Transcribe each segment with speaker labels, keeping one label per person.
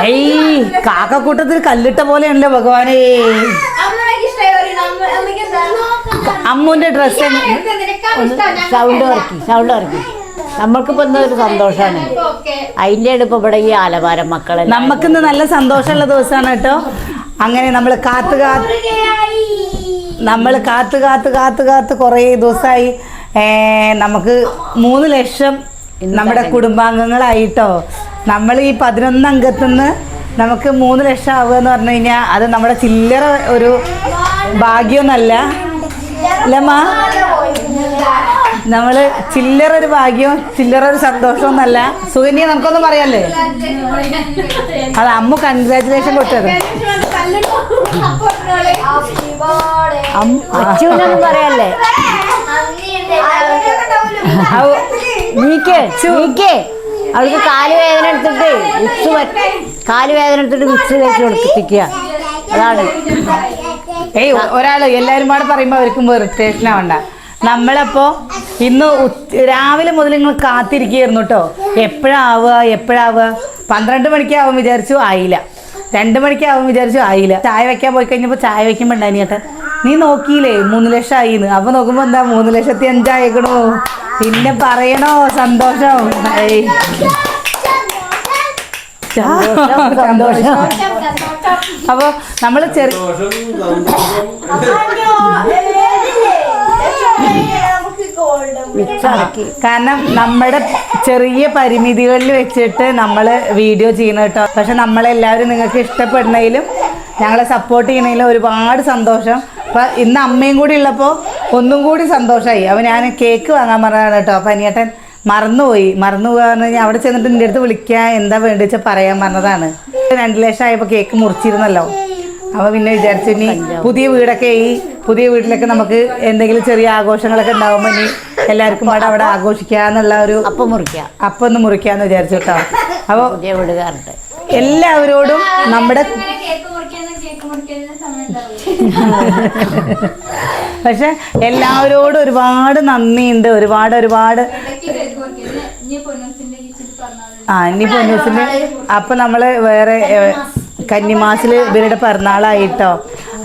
Speaker 1: ഏയ് കാക്കക്കൂട്ടത്തിൽ കല്ലിട്ട പോലെയാണല്ലോ ഭഗവാനേ. അമ്മുന്റെ ഡ്രസ്
Speaker 2: സൗണ്ട് ഇറക്കി സൗണ്ട് ഇറക്കി നമ്മൾക്കിപ്പോ എന്തോ ഒരു സന്തോഷമാണ് അതിന്റെ അടുപ്പ് ഇവിടെ ഈ ആലവാരം മക്കളെ
Speaker 1: നമുക്കിന്ന് നല്ല സന്തോഷമുള്ള ദിവസമാണ് കേട്ടോ. അങ്ങനെ നമ്മൾ കാത്തു കാത്ത് നമ്മൾ കാത്തു കാത്ത് കാത്ത് കാത്ത് കുറേ ദിവസമായി നമുക്ക് മൂന്ന് ലക്ഷം നമ്മുടെ കുടുംബാംഗങ്ങളായിട്ടോ നമ്മൾ ഈ പതിനൊന്ന് അംഗത്തുനിന്ന് നമുക്ക് മൂന്ന് ലക്ഷം ആവുക എന്ന് പറഞ്ഞു കഴിഞ്ഞാൽ അത് നമ്മുടെ ചില്ലറ ഒരു ഭാഗ്യമൊന്നല്ല. അല്ലമ്മ നമ്മൾ ചില്ലറ ഒരു ഭാഗ്യവും ചില്ലറ ഒരു സന്തോഷമൊന്നല്ല. സുകന്യ നമുക്കൊന്നും പറയാല്ലേ? അത് അമ്മ കൺഗ്രാറ്റുലേഷൻ കൊടുത്തത്. അമ്മ-
Speaker 2: അച്ഛനൊന്നും പറയല്ലേ? നീക്കേ നീക്കേ. അവൾക്ക് കാലുവേദന എടുത്തിട്ട് വിക്സ് കാലുവേദന എടുത്തിട്ട് വിക്സ് തേച്ച് കൊടുത്തിരിക്കുക അതാണ്.
Speaker 1: ഏയ് ഒരാൾ എല്ലാരും പാടെ പറയുമ്പോൾ അവർക്കും ഇറിറ്റേഷൻ ആവണ്ട. നമ്മളപ്പോ ഇന്ന് ഉച്ച- രാവിലെ മുതൽ നിങ്ങൾ കാത്തിരിക്കുകയായിരുന്നു കേട്ടോ. എപ്പോഴാവുക എപ്പോഴാവുക? പന്ത്രണ്ട് മണിക്കാവും വിചാരിച്ചു ആയില്ല. രണ്ട് മണിക്കാവും വിചാരിച്ചു ആയില്ല. ചായ വെക്കാൻ പോയി കഴിഞ്ഞപ്പോൾ ചായ വെക്കുമ്പോ ഉണ്ടായിരുന്നു ചേട്ടാ നീ നോക്കിയില്ലേ മൂന്ന് ലക്ഷം ആയിന്ന്. അപ്പൊ നോക്കുമ്പോ എന്താ മൂന്ന് ലക്ഷത്തി അഞ്ചായേക്കണോ? പിന്നെ പറയണോ? സന്തോഷം. അപ്പൊ നമ്മൾ ചെറിയ കാരണം നമ്മുടെ ചെറിയ പരിമിതികളിൽ വെച്ചിട്ട് നമ്മൾ വീഡിയോ ചെയ്യുന്ന കേട്ടോ. പക്ഷെ നമ്മളെല്ലാവരും നിങ്ങൾക്ക് ഇഷ്ടപ്പെടുന്നതിലും ഞങ്ങളെ സപ്പോർട്ട് ചെയ്യണതിലും ഒരുപാട് സന്തോഷം. അപ്പം ഇന്ന് അമ്മയും കൂടി ഉള്ളപ്പോൾ ഒന്നും കൂടി സന്തോഷമായി അപ്പോൾ ഞാൻ കേക്ക് വാങ്ങാൻ പറഞ്ഞതാണ് കേട്ടോ. അപ്പം അനിയേട്ടൻ മറന്നുപോയി. മറന്നു പോകാന്ന് കഴിഞ്ഞാൽ അവിടെ ചെന്നിട്ട് നിന്റെ അടുത്ത് വിളിക്കാൻ എന്താ വേണ്ടി വെച്ചാൽ പറയാൻ പറഞ്ഞതാണ്. രണ്ട് ലക്ഷം ആയപ്പോൾ കേക്ക് മുറിച്ചിരുന്നല്ലോ. അപ്പോൾ പിന്നെ വിചാരിച്ചു ഇനി പുതിയ വീടൊക്കെ ഈ പുതിയ വീട്ടിലൊക്കെ നമുക്ക് എന്തെങ്കിലും ചെറിയ ആഘോഷങ്ങളൊക്കെ ഉണ്ടാകുമ്പോൾ ഇനി എല്ലാവർക്കും പാടെ അവിടെ ആഘോഷിക്കാന്നുള്ള ഒരു
Speaker 2: അപ്പം മുറിക്കാം.
Speaker 1: അപ്പം ഒന്ന് മുറിക്കാന്ന് വിചാരിച്ചു കേട്ടോ. അപ്പോൾ
Speaker 2: പുതിയ
Speaker 1: എല്ലാവരോടും നമ്മുടെ
Speaker 3: കേക്ക് മുറിക്കാനും കേക്ക് മുറിക്കാനും സമയം ഉണ്ടാവില്ല
Speaker 1: പക്ഷെ എല്ലാവരോടും ഒരുപാട് നന്ദിയുണ്ട്. ഒരുപാട് ഒരുപാട് ആ ഇനി പൊന്നൂസിന്റെ അപ്പൊ നമ്മൾ വേറെ കന്നിമാസിൽ കന്നിമാസിൽ ഇവരുടെ പിറന്നാളായിട്ടോ?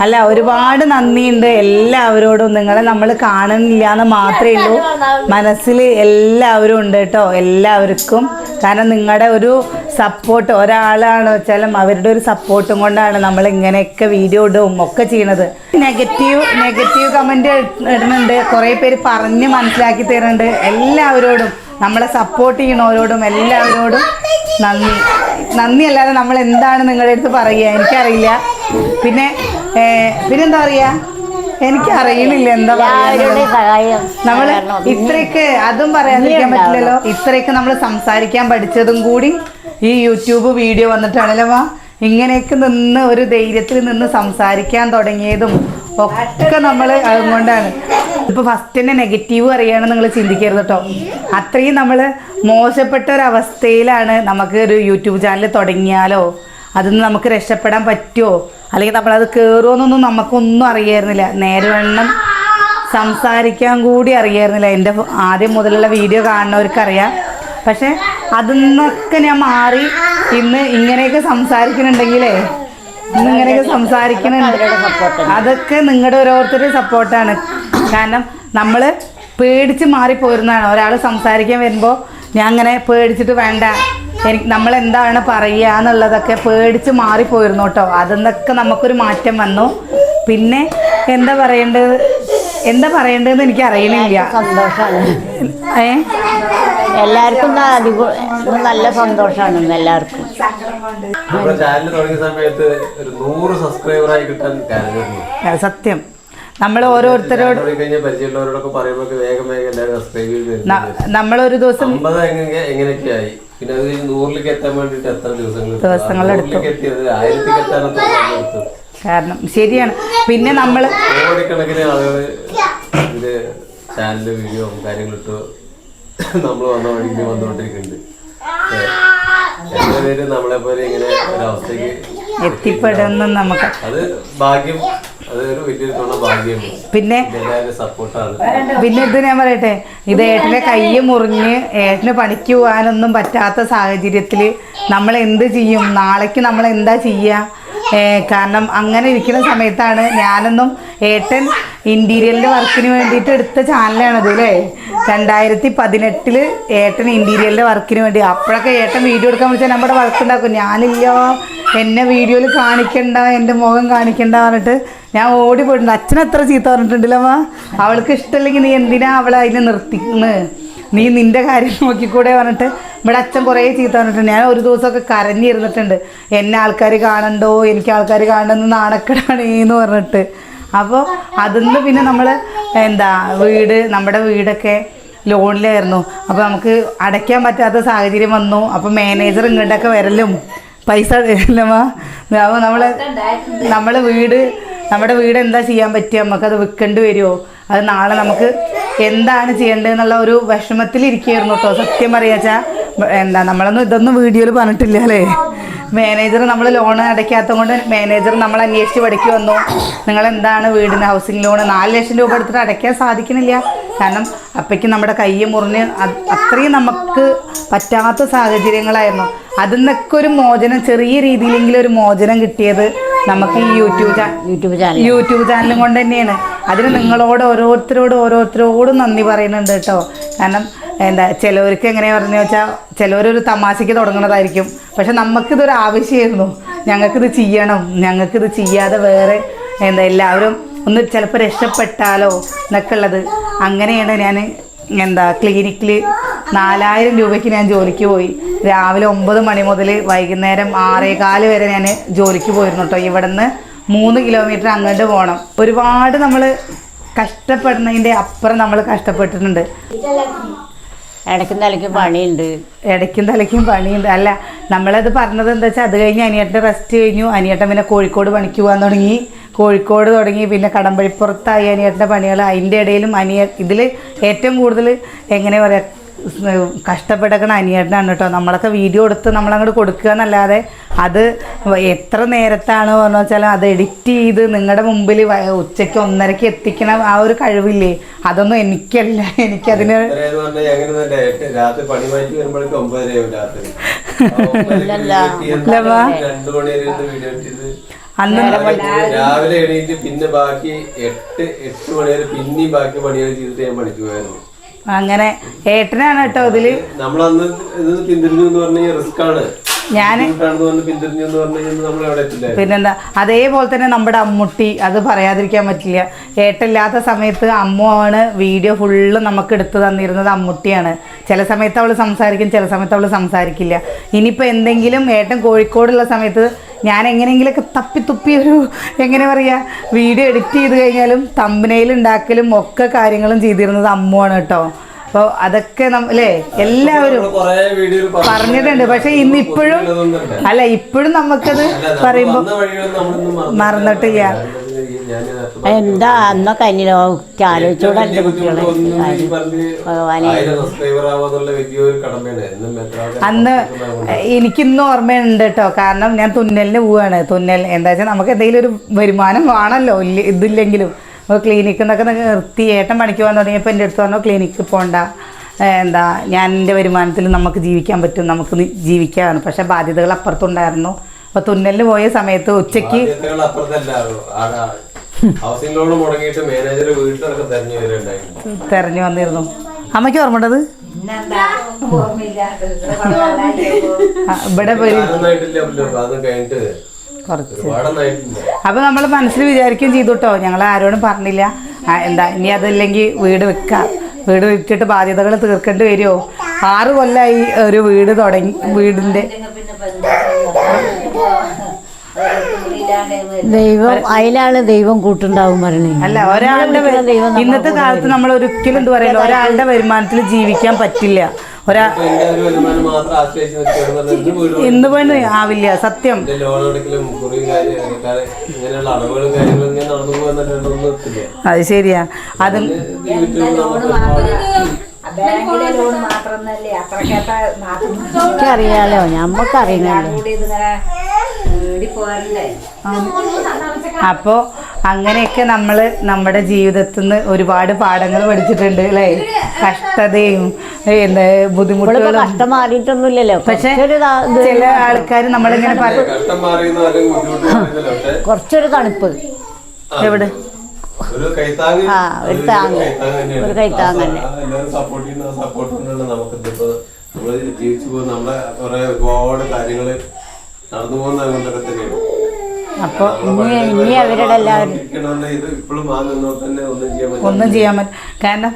Speaker 1: അല്ല ഒരുപാട് നന്ദിയുണ്ട് എല്ലാവരോടും. നിങ്ങളെ നമ്മൾ കാണുന്നില്ല എന്ന് മാത്രമേ ഉള്ളൂ. മനസ്സിൽ എല്ലാവരും ഉണ്ട് കേട്ടോ എല്ലാവർക്കും. കാരണം നിങ്ങളുടെ ഒരു സപ്പോർട്ട് ഒരാളാണ് വെച്ചാലും അവരുടെ ഒരു സപ്പോർട്ടും കൊണ്ടാണ് നമ്മൾ ഇങ്ങനെയൊക്കെ വീഡിയോ ഇടും ഒക്കെ ചെയ്യണത്. നെഗറ്റീവ് നെഗറ്റീവ് കമന്റ് ഇടുന്നുണ്ട്. കുറേ പേര് പറഞ്ഞ് മനസ്സിലാക്കി തരുന്നുണ്ട്. എല്ലാവരോടും നമ്മളെ സപ്പോർട്ട് ചെയ്യണവരോടും എല്ലാവരോടും നന്ദി. നന്ദി അല്ലാതെ നമ്മൾ എന്താണ് നിങ്ങളുടെ അടുത്ത് പറയുക? എനിക്കറിയില്ല. പിന്നെ പിന്നെന്താ പറയുക
Speaker 2: എനിക്ക് അറിയുന്നില്ല
Speaker 1: എന്താ
Speaker 2: നമ്മൾ
Speaker 1: ഇത്രയൊക്കെ അതും പറയാതിരിക്കാൻ പറ്റില്ലല്ലോ. ഇത്രയൊക്കെ നമ്മൾ സംസാരിക്കാൻ പഠിച്ചതും കൂടി ഈ യൂട്യൂബ് വീഡിയോ വന്നിട്ടാണല്ലോ ഇങ്ങനെയൊക്കെ നിന്ന് ഒരു ധൈര്യത്തിൽ നിന്ന് സംസാരിക്കാൻ തുടങ്ങിയതും ഒക്കെ നമ്മൾ അതുകൊണ്ടാണ്. ഇപ്പൊ ഫസ്റ്റ് തന്നെ നെഗറ്റീവ് അറിയാണെന്ന് നിങ്ങൾ ചിന്തിക്കരുത് കേട്ടോ അത്രയും നമ്മൾ മോശപ്പെട്ട ഒരു അവസ്ഥയിലാണ് നമുക്ക് ഒരു യൂട്യൂബ് ചാനൽ തുടങ്ങിയാലോ? അതിൽ നമുക്ക് രക്ഷപ്പെടാൻ പറ്റുമോ അല്ലെങ്കിൽ നമ്മളത് കയറുമെന്നൊന്നും നമുക്കൊന്നും അറിയായിരുന്നില്ല. നേരവണ്ണം സംസാരിക്കാൻ കൂടി അറിയായിരുന്നില്ല. എന്റെ ആദ്യം മുതലുള്ള വീഡിയോ കാണുന്നവർക്കറിയാം. പക്ഷെ അതിൽ നിന്നൊക്കെ ഞാൻ മാറി ഇന്ന് ഇങ്ങനെയൊക്കെ സംസാരിക്കുന്നുണ്ടെങ്കിലേ ഇന്ന് ഇങ്ങനെയൊക്കെ സംസാരിക്കുന്നുണ്ട്. അതൊക്കെ നിങ്ങളുടെ ഓരോരുത്തരുടെ സപ്പോർട്ടാണ്. കാരണം നമ്മൾ പേടിച്ച് മാറിപ്പോയിരുന്നതാണ് ഒരാൾ സംസാരിക്കാൻ വരുമ്പോൾ ഞാൻ അങ്ങനെ പേടിച്ചിട്ട് വേണ്ട. എനിക്ക് നമ്മൾ എന്താണ് പറയുക എന്നുള്ളതൊക്കെ പേടിച്ച് മാറിപ്പോയിരുന്നു കേട്ടോ. അതിന്നൊക്കെ നമുക്കൊരു മാറ്റം വന്നു. പിന്നെ എന്താ പറയേണ്ടത്? എന്താ പറയേണ്ടതെന്ന് എനിക്ക് അറിയണില്ല
Speaker 2: സന്തോഷമാണ്.
Speaker 1: ഏ?
Speaker 2: എല്ലാവർക്കും നല്ല സന്തോഷമാണ് എല്ലാവർക്കും.
Speaker 4: നമ്മുടെ ചാനൽ തുടങ്ങിയ സമയത്ത് ഒരു നൂറ് സബ്സ്ക്രൈബറായി കിട്ടാൻ കരുതുന്നു
Speaker 1: അത് സത്യം. നമ്മൾ ഓരോരുത്തരോട്
Speaker 4: കഴിഞ്ഞാൽ പരിചയമുള്ളവരോടൊക്കെ പറയുമ്പോൾ വേഗം വേഗം എല്ലാവരും സബ്സ്ക്രൈബ് ചെയ്ത്
Speaker 1: നമ്മളൊരു ദിവസം
Speaker 4: അമ്പത് എങ്ങനെ എങ്ങനെയൊക്കെ ആയി പിന്നെ അത് കഴിഞ്ഞ് നൂറിലേക്ക് എത്താൻ എത്ര ദിവസങ്ങൾ
Speaker 1: ദിവസങ്ങളെടുത്തു.
Speaker 4: നൂറിലേക്ക് എത്തിയത് ആയിരത്തിലേക്ക് എത്താൻ എത്ര സമയം എടുത്തു?
Speaker 1: കാരണം ശരിയാണ്. പിന്നെ നമ്മൾ
Speaker 4: കോടിക്കണക്കിന് ആളുകൾ വീഡിയോ കാര്യങ്ങളും ഇട്ട്. നമ്മൾ വന്ന വഴിക്ക് വന്നുകൊണ്ടിരിക്കുന്നുണ്ട് ഏ, നമ്മളെ പോലെ ഇങ്ങനെ ഒരവസ്ഥക്ക്
Speaker 1: എത്തിപ്പെടുന്ന നമുക്ക്.
Speaker 4: അത് ഭാഗ്യം
Speaker 1: പിന്നെ
Speaker 4: എല്ലാവരും
Speaker 1: പിന്നെ ഇത് ഞാൻ പറയട്ടെ ഇത് ഏട്ടനെ കൈ മുറിഞ്ഞ് ഏട്ടന് പണിക്ക് പോകാനൊന്നും പറ്റാത്ത സാഹചര്യത്തിൽ നമ്മൾ എന്ത് ചെയ്യും? നാളേക്ക് നമ്മൾ എന്താ ചെയ്യുക ഏ, കാരണം അങ്ങനെ ഇരിക്കുന്ന സമയത്താണ് ഞാനൊന്നും ഏട്ടൻ ഇന്റീരിയലിന്റെ വർക്കിന് വേണ്ടിയിട്ട് എടുത്ത ചാനലാണത് അല്ലേ രണ്ടായിരത്തി പതിനെട്ടിൽ ഏട്ടൻ ഇന്റീരിയലിന്റെ വർക്കിന് വേണ്ടി. അപ്പോഴൊക്കെ ഏട്ടൻ വീഡിയോ എടുക്കാൻ വിളിച്ചാൽ നമ്മുടെ വർക്ക് ഉണ്ടാക്കും ഞാനില്ലോ എന്നെ വീഡിയോയിൽ കാണിക്കണ്ട എന്റെ മുഖം കാണിക്കണ്ട പറഞ്ഞിട്ട് ഞാൻ ഓടി പോയിട്ടുണ്ട്. അച്ഛൻ എത്ര ചീത്ത പറഞ്ഞിട്ടുണ്ടല്ലോ അവൾക്ക് ഇഷ്ടമല്ലെങ്കിൽ നീ എന്തിനാ അവളെ അതിനെ നിർത്തിക്കുന്നത് നീ നിന്റെ കാര്യം നോക്കിക്കൂടെ പറഞ്ഞിട്ട് ഇവിടെ അച്ഛൻ കുറേ ചീത്ത പറഞ്ഞിട്ടുണ്ട്. ഞാൻ ഒരു ദിവസമൊക്കെ കരഞ്ഞിരുന്നിട്ടുണ്ട്. എന്നെ ആൾക്കാർ കാണണ്ടോ? എനിക്ക് ആൾക്കാർ കാണണമെന്ന് നാണക്കടാണ് എന്ന് പറഞ്ഞിട്ട്. അപ്പോൾ അതിന്ന് പിന്നെ നമ്മൾ എന്താ വീട് നമ്മുടെ വീടൊക്കെ ലോണിലായിരുന്നു. അപ്പോൾ നമുക്ക് അടയ്ക്കാൻ പറ്റാത്ത സാഹചര്യം വന്നു. അപ്പോൾ മാനേജർ ഇങ്ങോട്ടൊക്കെ വരലും. പൈസ ഇല്ലമ്മ. നമ്മളെ നമ്മളെ വീട് നമ്മുടെ വീട് എന്താ ചെയ്യാൻ പറ്റുക നമുക്കത് വിൽക്കേണ്ടി വരുമോ അത് നാളെ നമുക്ക് എന്താണ് ചെയ്യേണ്ടതെന്നുള്ള ഒരു വിഷമത്തിൽ വിഷമത്തിലിരിക്കുകയായിരുന്നു കേട്ടോ. സത്യം പറയാച്ചാ എന്താ നമ്മളൊന്നും ഇതൊന്നും വീഡിയോയിൽ പറഞ്ഞിട്ടില്ല അല്ലേ? മാനേജർ നമ്മൾ ലോൺ അടയ്ക്കാത്തത് കൊണ്ട് മാനേജർ നമ്മൾ അന്വേഷിച്ച് പഠിക്കു വന്നു. നിങ്ങൾ എന്താണ് വീടിന് ഹൗസിംഗ് ലോൺ നാല് ലക്ഷം രൂപ എടുത്തിട്ട് അടയ്ക്കാൻ സാധിക്കുന്നില്ല കാരണം അപ്പയ്ക്ക് നമ്മുടെ കൈ മുറിഞ്ഞ് അത് അത്രയും നമുക്ക് പറ്റാത്ത സാഹചര്യങ്ങളായിരുന്നു. അതിൽ നിന്നൊക്കെ ഒരു മോചനം ചെറിയ രീതിയിലെങ്കിലും ഒരു മോചനം കിട്ടിയത് നമുക്ക് ഈ യൂട്യൂബ്
Speaker 2: യൂട്യൂബ് ചാനൽ
Speaker 1: യൂട്യൂബ് ചാനലും കൊണ്ട് തന്നെയാണ്. അതിന് നിങ്ങളോട് ഓരോരുത്തരോട് ഓരോരുത്തരോടും നന്ദി പറയുന്നുണ്ട് കേട്ടോ. കാരണം എന്താ ചിലവർക്ക് എങ്ങനെയാ പറഞ്ഞു വെച്ചാൽ ചിലവരൊരു തമാശയ്ക്ക് തുടങ്ങുന്നതായിരിക്കും. പക്ഷെ നമുക്കിതൊരു ആവശ്യമായിരുന്നു ഞങ്ങൾക്കിത് ചെയ്യണം. ഞങ്ങൾക്കിത് ചെയ്യാതെ വേറെ എന്താ എല്ലാവരും ഒന്ന് ചിലപ്പോൾ രക്ഷപ്പെട്ടാലോ എന്നൊക്കെ ഉള്ളത് അങ്ങനെയാണ് ഞാൻ എന്താ ക്ലിനിക്കിൽ നാലായിരം രൂപയ്ക്ക് ഞാൻ ജോലിക്ക് പോയി. രാവിലെ ഒമ്പത് മണി മുതൽ വൈകുന്നേരം ആറേകാൽ വരെ ഞാൻ ജോലിക്ക് പോയിരുന്നു കേട്ടോ ഇവിടുന്ന് മൂന്ന് കിലോമീറ്റർ അങ്ങോട്ട് പോകണം ഒരുപാട് നമ്മൾ കഷ്ടപ്പെടുന്നതിന്റെ അപ്പുറം നമ്മൾ കഷ്ടപ്പെട്ടിട്ടുണ്ട്.
Speaker 2: ഇടയ്ക്കും തലയ്ക്കും പണിയുണ്ട്.
Speaker 1: ഇടയ്ക്കും തലയ്ക്കും പണിയുണ്ട്. അല്ല നമ്മളത് പറഞ്ഞത് എന്താ വെച്ചാൽ അത് കഴിഞ്ഞ് അനിയേട്ടന്റെ റെസ്റ്റ് കഴിഞ്ഞു. അനിയേട്ടൻ പിന്നെ കോഴിക്കോട് പണിക്ക് പോകാൻ തുടങ്ങി. കോഴിക്കോട് തുടങ്ങി പിന്നെ കടമ്പഴിപ്പുറത്തായി അനിയേട്ടന്റെ പണികൾ അതിന്റെ ഇടയിലും അനിയ ഇതിൽ ഏറ്റവും കൂടുതൽ എങ്ങനെ പറയുക കഷ്ടപ്പെടുക്കണ അനിയേട്ടനാണ് കേട്ടോ. നമ്മളൊക്കെ വീഡിയോ എടുത്ത് നമ്മളങ്ങോട്ട് കൊടുക്കുക എന്നല്ലാതെ അത് എത്ര നേരത്താണ് പറഞ്ഞു വെച്ചാൽ അത് എഡിറ്റ് ചെയ്ത് നിങ്ങളുടെ മുമ്പിൽ ഉച്ചയ്ക്ക് ഒന്നരക്ക് എത്തിക്കണ ആ ഒരു കഴിവില്ലേ? അതൊന്നും എനിക്കല്ല. എനിക്കതിന്
Speaker 4: രാത്രി പണി മാറ്റി വരുമ്പോഴേക്കും ഒമ്പതരയാവും
Speaker 1: അന്ന്
Speaker 4: രാവിലെ എണീറ്റ് പിന്നെ ബാക്കി എട്ട് എട്ട് മണി വരെ പിന്നെയും ബാക്കി പണികൾ ചെയ്തിട്ട് ഞാൻ പഠിച്ചു പോയായിരുന്നു.
Speaker 1: അങ്ങനെ ഏട്ടനാണ് കേട്ടോ അതിൽ
Speaker 4: നമ്മളന്ന് ഇത് പിന്തിരിഞ്ഞു എന്ന് പറഞ്ഞ റിസ്ക് ആണ്.
Speaker 1: ഞാൻ പിന്നെന്താ അതേപോലെ തന്നെ നമ്മുടെ അമ്മുട്ടി അത് പറയാതിരിക്കാൻ പറ്റില്ല. ഏട്ടല്ലാത്ത സമയത്ത് അമ്മുവാണ് വീഡിയോ ഫുള്ള് നമുക്ക് എടുത്തു തന്നിരുന്നത് അമ്മുട്ടിയാണ്. ചില സമയത്ത് അവൾ സംസാരിക്കും ചില സമയത്ത് അവൾ സംസാരിക്കില്ല. ഇനിയിപ്പോൾ എന്തെങ്കിലും ഏട്ടൻ കോഴിക്കോടുള്ള സമയത്ത് ഞാൻ എങ്ങനെയെങ്കിലൊക്കെ തപ്പിത്തുപ്പി ഒരു എങ്ങനെ പറയുക വീഡിയോ എഡിറ്റ് ചെയ്ത് കഴിഞ്ഞാലും തമ്പനയിൽ ഉണ്ടാക്കലും ഒക്കെ കാര്യങ്ങളും ചെയ്തിരുന്നത് അമ്മുവാണ് കേട്ടോ. അപ്പോൾ അതൊക്കെ അല്ലേ? എല്ലാവരും പറഞ്ഞിട്ടുണ്ട്. പക്ഷെ ഇന്ന് ഇപ്പോഴും അല്ല ഇപ്പോഴും നമുക്കത് പറയുമ്പോൾ മറന്നിട്ടില്ല.
Speaker 2: എന്താ അന്നൊക്കെ അന്യലോ ആലോചിച്ചോടെ
Speaker 1: അന്ന് എനിക്കിന്ന് ഓർമ്മയുണ്ട് കേട്ടോ കാരണം ഞാൻ തുന്നലിന് പോവാണ്. തുന്നൽ എന്താ വെച്ചാൽ നമുക്ക് എന്തെങ്കിലും ഒരു വരുമാനം വേണമല്ലോ ഇല്ല ഇതില്ലെങ്കിലും. അപ്പോൾ ക്ലിനിക്കിൽ നിന്നൊക്കെ നിർത്തി ഏട്ടൻ പണിക്ക് പോകാൻ തുടങ്ങിയപ്പോൾ എന്റെ അടുത്ത് പറഞ്ഞു ക്ലിനിക്കിൽ പോകണ്ട എന്താ ഞാൻ എന്റെ വരുമാനത്തിൽ നമുക്ക് ജീവിക്കാൻ പറ്റും. നമുക്ക് ജീവിക്കാണ് പക്ഷേ ബാധ്യതകൾ അപ്പുറത്തുണ്ടായിരുന്നു. അപ്പോൾ തുന്നലിന് പോയ സമയത്ത് ഉച്ചയ്ക്ക്
Speaker 4: ഹൗസിംഗ് ലോൺ മുടങ്ങിയിട്ട് മാനേജർ വീട്ടിലൊക്കെ തെരഞ്ഞു
Speaker 1: വന്നിരുന്നു. അമ്മയ്ക്ക് ഓർമ്മണ്ടത് ആ, ഇവിടെ പോയി.
Speaker 4: അതൊന്നായിട്ടില്ല അത് കഴിഞ്ഞിട്ട്
Speaker 1: കുറച്ച്.
Speaker 4: ഒരുപാടൊന്നായിട്ടില്ല
Speaker 1: അപ്പോൾ നമ്മൾ മനസ്സിൽ വിചാരിക്കുകയും ചെയ്തു കേട്ടോ ഞങ്ങൾ ആരോടും പറഞ്ഞില്ല. ആ, എന്താ ഇനി അതല്ലെങ്കിൽ വീട് വെക്കാം. വീട് വിറ്റിട്ട് ബാധ്യതകൾ തീർക്കേണ്ടി വരുമോ? ആറ് കൊല്ലമായി ഒരു വീട് തുടങ്ങി വീടിന്റെ.
Speaker 2: ദൈവം അതിലാണ് ദൈവം കൂട്ടുണ്ടാവും പറഞ്ഞേ.
Speaker 1: അല്ല ഒരാളുടെ
Speaker 2: ദൈവം
Speaker 1: ഇന്നത്തെ കാലത്ത് നമ്മൾ ഒരിക്കലും എന്ത് പറയില്ല ഒരാളുടെ വരുമാനത്തിൽ ജീവിക്കാൻ പറ്റില്ല. ഒരാ
Speaker 4: ഇന്ന്
Speaker 1: പോയി ആവില്ല സത്യം. അത് ശരിയാ. അത്
Speaker 4: അറിയാലോ നമുക്ക്
Speaker 1: അപ്പോൾ അങ്ങനെയൊക്കെ നമ്മൾ നമ്മുടെ ജീവിതത്തിൽ നിന്ന് ഒരുപാട് പാഠങ്ങൾ പഠിച്ചിട്ടുണ്ട് അല്ലേ? കഷ്ടതയും എന്താ ബുദ്ധിമുട്ടുകളും.
Speaker 2: കഷ്ടം മാറിയിട്ടൊന്നുമില്ലല്ലോ.
Speaker 1: പക്ഷെ ചില ആൾക്കാർ നമ്മളിങ്ങനെ
Speaker 2: കുറച്ചൊരു തണുപ്പ്.
Speaker 1: എവിടെ?
Speaker 4: ഒരു കൈത്താങ്
Speaker 2: ഒരു
Speaker 4: ഒരു. കൈത്താങ്
Speaker 2: തന്നെ.
Speaker 4: സപ്പോർട്ട് ചെയ്യുന്ന സപ്പോർട്ട് നമുക്ക് ജീവിച്ചു പോകുന്ന നമ്മളെ കുറെ ഒരുപാട് കാര്യങ്ങൾ നടന്നു പോകുന്ന തന്നെയാണ്
Speaker 1: അപ്പോൾ
Speaker 2: ഇനി ഇനി അവരുടെ എല്ലാവരും
Speaker 4: ഒന്നും ചെയ്യാൻ
Speaker 1: പറ്റും കാരണം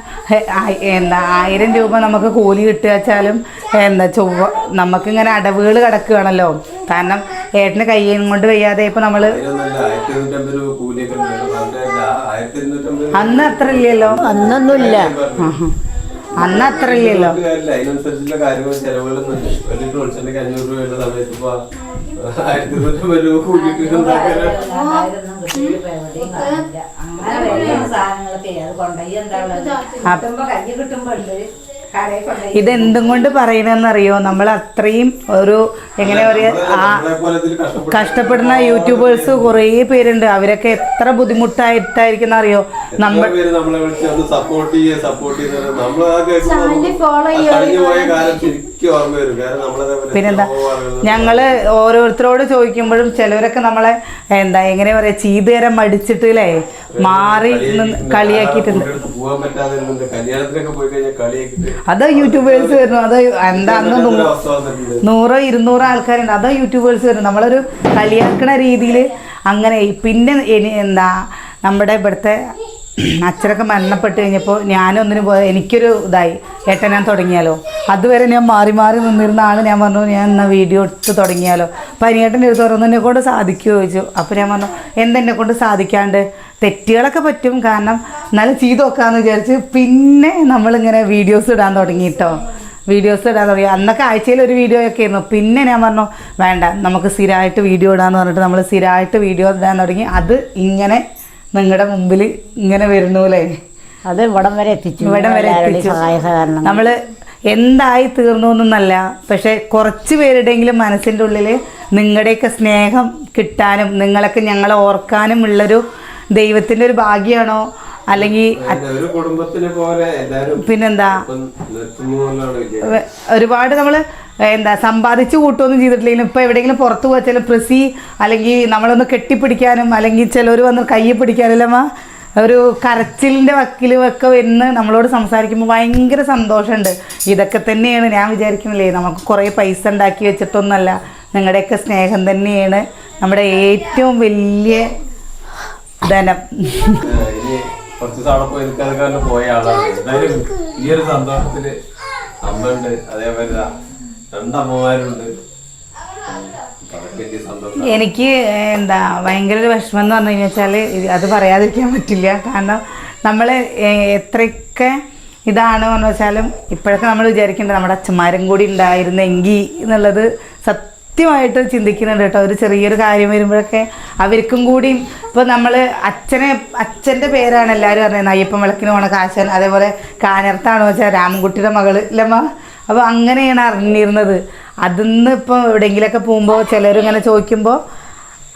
Speaker 1: എന്താ ആയിരം രൂപ നമുക്ക് കൂലി കിട്ടുക വെച്ചാലും എന്താ ചൊവ്വ നമുക്കിങ്ങനെ അടവുകൾ കിടക്കുകയാണല്ലോ. കാരണം ഏട്ടന് കയ്യും കൊണ്ട് വയ്യാതെ ഇപ്പൊ
Speaker 4: നമ്മൾ
Speaker 1: അന്ന് അത്ര ഇല്ലല്ലോ.
Speaker 2: അന്നൊന്നുമില്ല.
Speaker 1: അന്ന് അത്ര ഇല്ലല്ലോ.
Speaker 4: അതിനനുസരിച്ചുള്ള കാര്യങ്ങൾ അഞ്ഞൂറ് രൂപയുള്ള സമയത്ത് ആയിരത്തി രൂപ
Speaker 1: ഇതെന്തും കൊണ്ട് പറയണെന്നറിയോ? നമ്മൾ അത്രയും ഒരു എങ്ങനെ പറയാ കഷ്ടപ്പെടുന്ന യൂട്യൂബേഴ്സ് കുറേ പേരുണ്ട്. അവരൊക്കെ എത്ര ബുദ്ധിമുട്ടായിട്ടായിരിക്കും അറിയോ നമ്മൾ
Speaker 4: സപ്പോർട്ട് ചെയ്യേ സപ്പോർട്ട്
Speaker 1: പിന്നെന്താ? ഞങ്ങൾ ഓരോരുത്തരോട് ചോദിക്കുമ്പോഴും ചിലവരൊക്കെ നമ്മളെ എന്താ എങ്ങനെ പറയാ ചീതേരം മടിച്ചിട്ട് അല്ലേ മാറി കളിയാക്കിട്ടുണ്ട് കളിയാക്കിയിട്ടുണ്ട്. അതോ യൂട്യൂബേഴ്സ് വരുന്നു അത് എന്താ അന്ന് നൂറോ ഇരുന്നൂറോ ആൾക്കാരുണ്ട്. അതോ യൂട്യൂബേഴ്സ് വരുന്നു നമ്മളൊരു കളിയാക്കണ രീതിയിൽ അങ്ങനെ പിന്നെ എന്താ നമ്മുടെ ഇവിടുത്തെ അച്ഛനൊക്കെ മരണപ്പെട്ട് കഴിഞ്ഞപ്പോൾ ഞാനൊന്നിനു പോയ എനിക്കൊരു ഇതായി. ഏട്ടൻ ഞാൻ തുടങ്ങിയാലോ? അതുവരെ ഞാൻ മാറി മാറി നിന്നിരുന്ന ആൾ ഞാൻ പറഞ്ഞു ഞാൻ എന്നാ വീഡിയോ എടുത്ത് തുടങ്ങിയാലോ? അനിയേട്ടന്റെ അടുത്ത് പറഞ്ഞു കൊണ്ട് സാധിക്കുമോ ചോദിച്ചു. അപ്പോൾ ഞാൻ പറഞ്ഞു എന്തെന്നെ കൊണ്ട് സാധിക്കാണ്ട്? തെറ്റുകളൊക്കെ പറ്റും. കാരണം നല്ല ചെയ്ത് നോക്കാമെന്ന് വിചാരിച്ച് പിന്നെ നമ്മളിങ്ങനെ വീഡിയോസ് ഇടാൻ തുടങ്ങി കേട്ടോ വീഡിയോസ് ഇടാൻ തുടങ്ങി. അന്നൊക്കെ ആഴ്ചയിൽ ഒരു വീഡിയോ ഒക്കെ ആയിരുന്നു. പിന്നെ ഞാൻ പറഞ്ഞു വേണ്ട നമുക്ക് സ്ഥിരമായിട്ട് വീഡിയോ ഇടാന്ന് പറഞ്ഞിട്ട് നമ്മൾ സ്ഥിരമായിട്ട് വീഡിയോ ഇടാൻ തുടങ്ങി. അത് ഇങ്ങനെ നിങ്ങളുടെ മുമ്പിൽ ഇങ്ങനെ വരുന്നു അല്ലേ
Speaker 2: അത് ഇവിടം വരെ എത്തിച്ചു.
Speaker 1: ഇവിടം വരെ എത്തിച്ചു. നമ്മൾ എന്തായി തീർന്നു എന്നല്ല പക്ഷെ കുറച്ച് പേരുടെയെങ്കിലും മനസ്സിന്റെ ഉള്ളിൽ നിങ്ങളുടെയൊക്കെ സ്നേഹം കിട്ടാനും നിങ്ങളൊക്കെ ഞങ്ങളെ ഓർക്കാനും ഉള്ളൊരു ദൈവത്തിന്റെ ഒരു ഭാഗ്യമാണോ അല്ലെങ്കിൽ
Speaker 4: ഒരു കുടുംബത്തിനെ പോലെ എല്ലാരും
Speaker 1: പിന്നെന്താ? ഒരുപാട് നമ്മൾ എന്താ സമ്പാദിച്ച് കൂട്ടുമൊന്നും ചെയ്തിട്ടില്ലെങ്കിലും ഇപ്പോൾ എവിടെയെങ്കിലും പുറത്ത് പോയാൽ പ്രസി അല്ലെങ്കിൽ നമ്മളൊന്ന് കെട്ടിപ്പിടിക്കാനും അല്ലെങ്കിൽ ചിലർ വന്ന് കയ്യിൽ പിടിക്കാനല്ലമ്മ ഒരു കരച്ചിലിന്റെ വക്കിലും ഒക്കെ വരുന്ന നമ്മളോട് സംസാരിക്കുമ്പോൾ ഭയങ്കര സന്തോഷമുണ്ട്. ഇതൊക്കെ തന്നെയാണ് ഞാൻ വിചാരിക്കുന്നില്ലേ നമുക്ക് കുറേ പൈസ ഉണ്ടാക്കി വെച്ചിട്ടൊന്നുമല്ല നിങ്ങളുടെയൊക്കെ സ്നേഹം തന്നെയാണ് നമ്മുടെ ഏറ്റവും വലിയ ധനം.
Speaker 4: കുറച്ച് പോയി ആളാണ്. ഈ ഒരു സന്തോഷത്തിൽ അമ്മയുണ്ട്. അതേപോലെ ദാ
Speaker 1: എനിക്ക് എന്താ ഭയങ്കര ഒരു വിഷമം എന്ന് പറഞ്ഞു കഴിഞ്ഞാൽ അത് പറയാതിരിക്കാൻ പറ്റില്ല. കാരണം നമ്മൾ എത്രയൊക്കെ ഇതാണ് എന്ന് വെച്ചാലും ഇപ്പോഴൊക്കെ നമ്മൾ വിചാരിക്കേണ്ടത് നമ്മുടെ അച്ഛന്മാരും കൂടി ഉണ്ടായിരുന്നെങ്കിൽ എന്നുള്ളത് സത്യമായിട്ട് ചിന്തിക്കുന്നുണ്ട് കേട്ടോ. ഒരു ചെറിയൊരു കാര്യം വരുമ്പോഴൊക്കെ അവർക്കും കൂടി ഇപ്പോൾ നമ്മൾ അച്ഛനെ അച്ഛന്റെ പേരാണ് എല്ലാവരും അറിയുന്നത്. അയ്യപ്പൻ വിളക്കിന് പോണ കാശൻ അതേപോലെ കാനർത്താണെന്ന് വെച്ചാൽ രാമൻകുട്ടിയുടെ മകൾ ഇല്ലമ്മ അപ്പോൾ അങ്ങനെയാണ് അറിഞ്ഞിരുന്നത്. അതിന്ന് ഇപ്പോൾ എവിടെയെങ്കിലുമൊക്കെ പോകുമ്പോൾ ചിലരിങ്ങനെ ചോദിക്കുമ്പോൾ